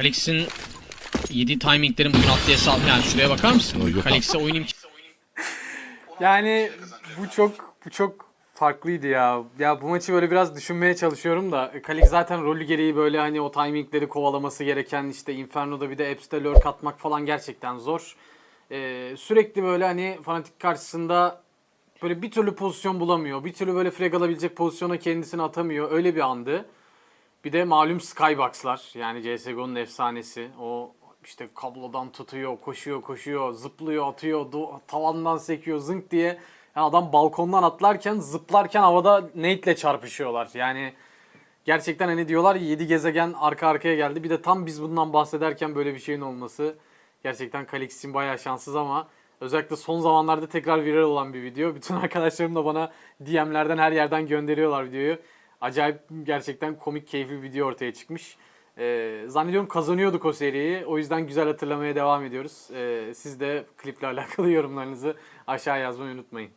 Kalix'in yedi timinglerin bugün attığı hesap yani şuraya bakar mısın? Kalix'e oyun imkanı Yani bu çok bu çok farklıydı ya. Ya bu maçı böyle biraz düşünmeye çalışıyorum da Kalik zaten rolü gereği böyle hani o timingleri kovalaması gereken işte Inferno'da bir de Apps'te lurk atmak falan gerçekten zor. Ee, sürekli böyle hani fanatik karşısında böyle bir türlü pozisyon bulamıyor. Bir türlü böyle frag alabilecek pozisyona kendisini atamıyor. Öyle bir andı. Bir de malum Skybox'lar yani CSGO'nun efsanesi. O işte kablodan tutuyor, koşuyor, koşuyor, zıplıyor, atıyor, do- tavandan sekiyor zınk diye. Yani adam balkondan atlarken, zıplarken havada Nate'le çarpışıyorlar. Yani gerçekten hani diyorlar 7 gezegen arka arkaya geldi. Bir de tam biz bundan bahsederken böyle bir şeyin olması gerçekten Kalix için bayağı şanssız ama özellikle son zamanlarda tekrar viral olan bir video. Bütün arkadaşlarım da bana DM'lerden her yerden gönderiyorlar videoyu. Acayip gerçekten komik keyifli bir video ortaya çıkmış. Ee, zannediyorum kazanıyorduk o seriyi. O yüzden güzel hatırlamaya devam ediyoruz. Ee, siz de kliple alakalı yorumlarınızı aşağı yazmayı unutmayın.